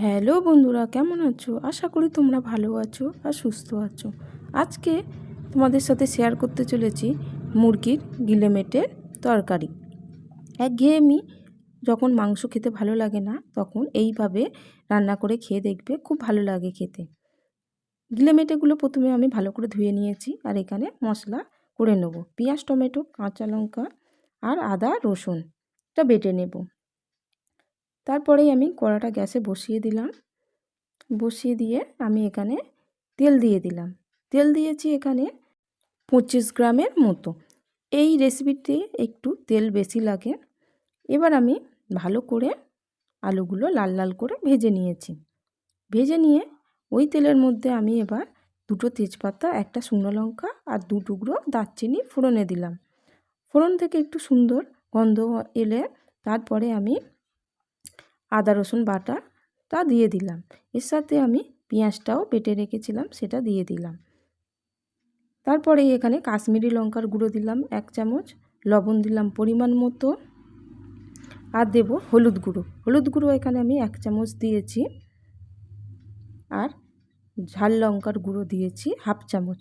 Hello বন্ধুরা, কেমন আছো? আশা করি তোমরা ভালো আছো আর সুস্থ আছো। আজকে তোমাদের সাথে শেয়ার করতে চলেছি মুরগির গিলেমেটের তরকারি। একঘেয়েমি যখন মাংস খেতে ভালো লাগে না, তখন এইভাবে রান্না করে খেয়ে দেখবে খুব ভালো লাগে খেতে। গিলেমেটেগুলো প্রথমে আমি ভালো করে ধুয়ে নিয়েছি আর এখানে মশলা করে নেব। পেঁয়াজ, টমেটো, কাঁচা লঙ্কা আর আদা, রসুন। এটা বেটে নেব। তারপরেই আমি কড়াটা গ্যাসে বসিয়ে দিলাম। বসিয়ে দিয়ে আমি এখানে তেল দিয়ে দিলাম। তেল দিয়েছি এখানে পঁচিশ গ্রামের মতো। এই রেসিপিতে একটু তেল বেশি লাগে। এবার আমি ভালো করে আলুগুলো লাল লাল করে ভেজে নিয়েছি। ভেজে নিয়ে ওই তেলের মধ্যে আমি এবার দুটো তেজপাতা, একটা শুকনো লঙ্কা আর দু টুকরো দারচিনি ফোড়নে দিলাম। ফোড়ন থেকে একটু সুন্দর গন্ধ এলে তারপরে আমি আদা, রসুন বাটা তা দিয়ে দিলাম। এর সাথে আমি পেঁয়াজটাও বেটে রেখেছিলাম, সেটা দিয়ে দিলাম। তারপরে এখানে কাশ্মীরি লঙ্কার গুঁড়ো দিলাম এক চামচ, লবণ দিলাম পরিমাণ মতো, আর দেব হলুদ গুঁড়ো। হলুদ গুঁড়ো এখানে আমি এক চামচ দিয়েছি, আর ঝাল লঙ্কার গুঁড়ো দিয়েছি হাফ চামচ।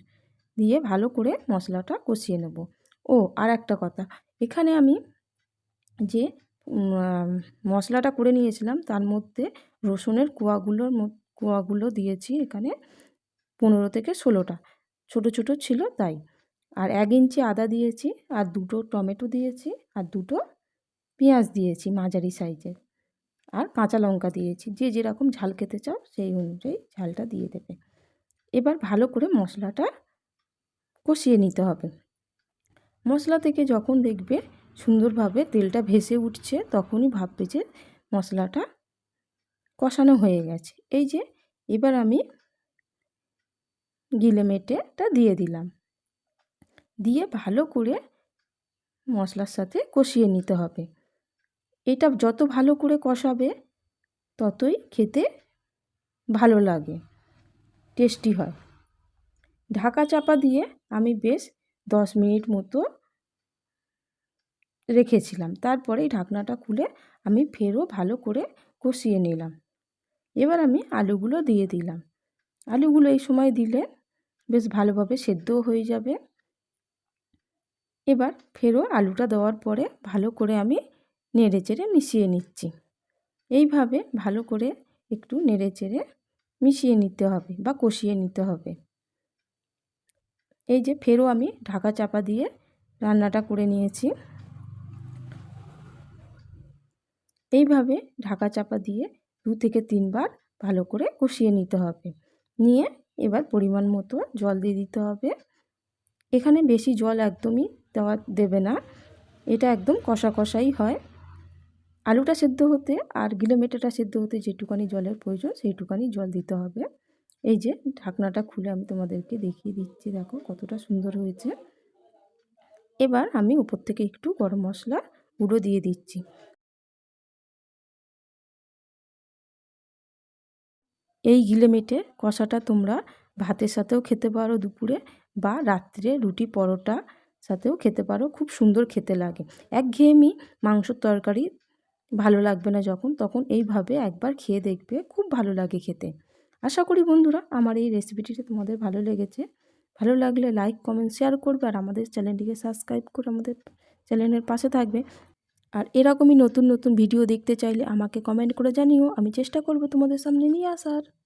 দিয়ে ভালো করে মশলাটা কষিয়ে নেব। ও, আর একটা কথা, এখানে আমি যে মশলাটা করে নিয়েছিলাম। তার মধ্যে রসুনের কোয়াগুলোর কোয়াগুলো দিয়েছি এখানে পনেরো থেকে ষোলোটা। ছোট ছোট ছিল তাই। আর এক ইঞ্চি আদা দিয়েছি, আর দুটো টমেটো দিয়েছি, আর দুটো পেঁয়াজ দিয়েছি মাঝারি সাইজের। আর কাঁচা লঙ্কা দিয়েছি। যে যেরকম ঝাল খেতে চাও সেই অনুযায়ী ঝালটা দিয়ে দেবে। এবার ভালো করে মশলাটা কষিয়ে নিতে হবে। মশলা থেকে যখন দেখবে সুন্দরভাবে তেলটা ভেসে উঠছে, তখনই ভাববে যে মশলাটা কষানো হয়ে গেছে। এই যে, এবার আমি গিলে মেটেটা দিয়ে দিলাম। দিয়ে ভালো করে মশলার সাথে কষিয়ে নিতে হবে। এটা যত ভালো করে কষাবে, ততই খেতে ভালো লাগে, টেস্টি হয়। ঢাকা চাপা দিয়ে আমি বেশ দশ মিনিট মতো রেখেছিলাম। তারপরে এই ঢাকনাটা খুলে আমি ফেরও ভালো করে কষিয়ে নিলাম। এবার আমি আলুগুলো দিয়ে দিলাম। আলুগুলো এই সময় দিলে বেশ ভালোভাবে সেদ্ধও হয়ে যাবে। এবার ফেরও আলুটা দেওয়ার পরে ভালো করে আমি নেড়ে চেড়ে মিশিয়ে নিচ্ছি। এইভাবে ভালো করে একটু নেড়ে চেড়ে মিশিয়ে নিতে হবে বা কষিয়ে নিতে হবে। এই যে ফেরও আমি ঢাকা চাপা দিয়ে রান্নাটা করে নিয়েছি। এইভাবে ঢাকা চাপা দিয়ে দু থেকে তিনবার ভালো করে কষিয়ে নিতে হবে। নিয়ে এবার পরিমাণ মতো জল দিয়ে দিতে হবে। এখানে বেশি জল একদমই দেওয়া দেবে না। এটা একদম কষা কষাই হয়। আলুটা সেদ্ধ হতে আর গিলোমেটাটা সেদ্ধ হতে যেটুকানি জলের প্রয়োজন সেইটুকানি জল দিতে হবে। এই যে ঢাকনাটা খুলে আমি তোমাদেরকে দেখিয়ে দিচ্ছি, দেখো কতটা সুন্দর হয়েছে। এবার আমি উপর থেকে একটু গরম মশলা গুঁড়ো দিয়ে দিচ্ছি। এই গিলেমেটে কষাটা তোমরা ভাতের সাথেও খেতে পারো দুপুরে বা রাত্রে রুটি পরোটা সাথেও খেতে পারো। খুব সুন্দর খেতে লাগে। একঘেয়েমি মাংসর তরকারি ভালো লাগবে না যখন, তখন এইভাবে একবার খেয়ে দেখবে, খুব ভালো লাগে খেতে। আশা করি বন্ধুরা আমার এই রেসিপিটিতে তোমাদের ভালো লেগেছে। ভালো লাগলে লাইক, কমেন্ট, শেয়ার করবে আর আমাদের চ্যানেলটিকে সাবস্ক্রাইব করে আমাদের চ্যানেলের পাশে থাকবে। আর এরকমই নতুন নতুন ভিডিও দেখতে চাইলে আমাকে কমেন্ট করে জানিও। আমি চেষ্টা করব তোমাদের সামনে নিয়ে আসার।